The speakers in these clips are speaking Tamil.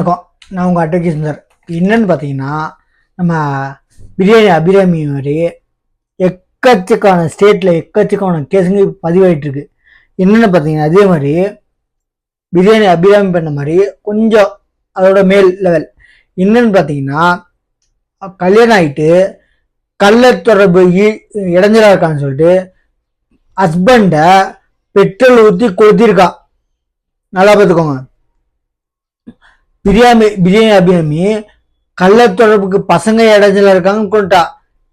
வணக்கம். நான் உங்கள் அட்வொகேட் தர் என்னன்னு பார்த்தீங்கன்னா நம்ம பிரியாணி அபிராமி மாதிரி எக்கச்சக்கான ஸ்டேட்டில் எக்கச்சக்கான கேஸுங்க பதிவாயிட்டுருக்கு. என்னென்னு பார்த்தீங்கன்னா அதே மாதிரி பிரியாணி அபிராமி பண்ண மாதிரி கொஞ்சம் அதோட மேல் லெவல் என்னன்னு பார்த்தீங்கன்னா கல்யாணம் ஆகிட்டு கள்ள தொடர்பு இடைஞ்சலாக இருக்கான்னு சொல்லிட்டு ஹஸ்பண்டை பெட்ரோல் ஊற்றி கொளுத்திருக்கா நல்லா பார்த்துக்கோங்க பிரியாமி பிரியாணி அபிராமி கள்ள தொடர்புக்கு பசங்க இடைஞ்சல இருக்காங்கன்னு கொண்டா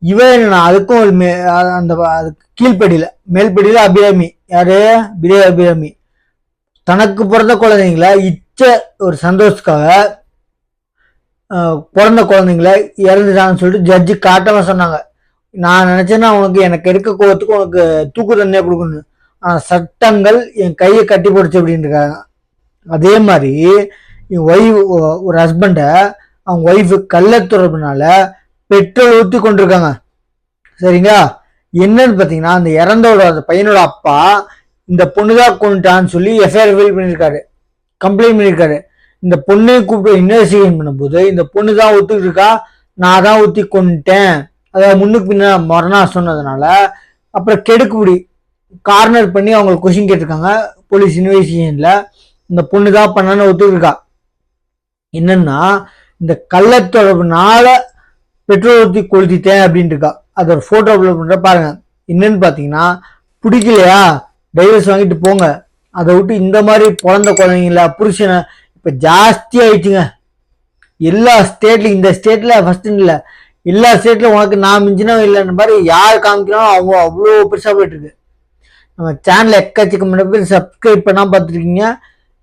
இவன் என்னன்னா அதுக்கும் ஒரு மே அந்த அதுக்கு கீழ்ப்படியில மேல்படியில அபிராமி. யாரு? பிரியாணி அபிராமி. தனக்கு பிறந்த குழந்தைங்கள இச்ச ஒரு சந்தோஷத்துக்காக பிறந்த குழந்தைங்கள இறந்துட்டாங்கன்னு சொல்லிட்டு ஜட்ஜி காட்டமா சொன்னாங்க. நான் நினைச்சேன்னா உனக்கு எனக்கு எடுக்க கோவத்துக்கு உனக்கு தூக்கு தண்டனை கொடுக்கணும். ஆனா சட்டங்கள் என் கையை கட்டி போடுச்சு அப்படின்னு இருக்காங்க. அதே மாதிரி ஒய்ஃப் ஒரு ஹஸ்பண்டை அவங்க ஒய்ஃபு கள்ள தொடர்புனால பெட்ரோல் ஊற்றி கொண்டிருக்காங்க. சரிங்களா? என்னன்னு பார்த்தீங்கன்னா அந்த இறந்தோட அந்த பையனோட அப்பா இந்த பொண்ணு தான் கொண்டுட்டான்னு சொல்லி எஃப்ஐஆர் ஃபைல் பண்ணியிருக்காரு. கம்ப்ளைண்ட் பண்ணியிருக்காரு. இந்த பொண்ணை கூப்பிட்டு இன்வெஸ்டிகேஷன் பண்ணும்போது இந்த பொண்ணு தான் ஒத்துக்கிட்டு இருக்கா? நான் தான் ஊற்றி கொண்டுட்டேன். அதாவது முன்னுக்கு பின்ன மரணா சொன்னதுனால அப்புறம் கெடுக்குபடி கார்னர் பண்ணி அவங்களுக்கு கொஷின் கேட்டிருக்காங்க. போலீஸ் இன்வெஸ்டிகேஷனில் இந்த பொண்ணு தான் பண்ணான்னு இருக்கா. என்னன்னா இந்த கள்ளத்தொடர்புனால பெட்ரோல் ஊற்றி கொளுத்திட்டேன் அப்படின்ட்டு இருக்கா. அதோட ஃபோட்டோ அப்லோட் பண்ணுற பாருங்க. என்னன்னு பார்த்தீங்கன்னா பிடிக்கலையா? டைவர்ஸ் வாங்கிட்டு போங்க. அதை விட்டு இந்த மாதிரி பிறந்த குழந்தைங்கள புருஷனை இப்போ ஜாஸ்தி ஆயிடுச்சுங்க. எல்லா ஸ்டேட்லையும் இந்த ஸ்டேட்டில் ஃபர்ஸ்ட் இல்லை. எல்லா ஸ்டேட்ல உனக்கு நான் மிஞ்சினோ இல்லைன்ற மாதிரி யார் காமிக்கிறாலும் அவங்க அவ்வளோ பெருசாக போயிட்டுருக்கு நம்ம சேனல் எக்கச்சக்கமான பேர் சப்ஸ்கிரைப் பண்ணால் பார்த்துருக்கீங்க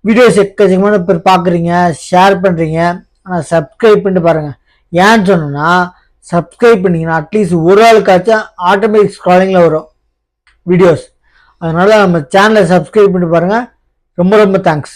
வீடியோஸ் எக்கச்சக்கமான பேர் பார்க்குறீங்க ஷேர் பண்ணுறீங்க ஆனால் சப்ஸ்கிரைப் பண்ணிட்டு பாருங்கள் ஏன்னு சொன்னேன்னா சப்ஸ்கிரைப் பண்ணிங்கன்னா அட்லீஸ்ட் ஒரு ஆளுக்காச்சும் ஆட்டோமேட்டிக் ஸ்காலிங்கில் வரும் வீடியோஸ் அதனால் நம்ம சேனலை சப்ஸ்கிரைப் பண்ணி பாருங்கள் ரொம்ப ரொம்ப தேங்க்ஸ்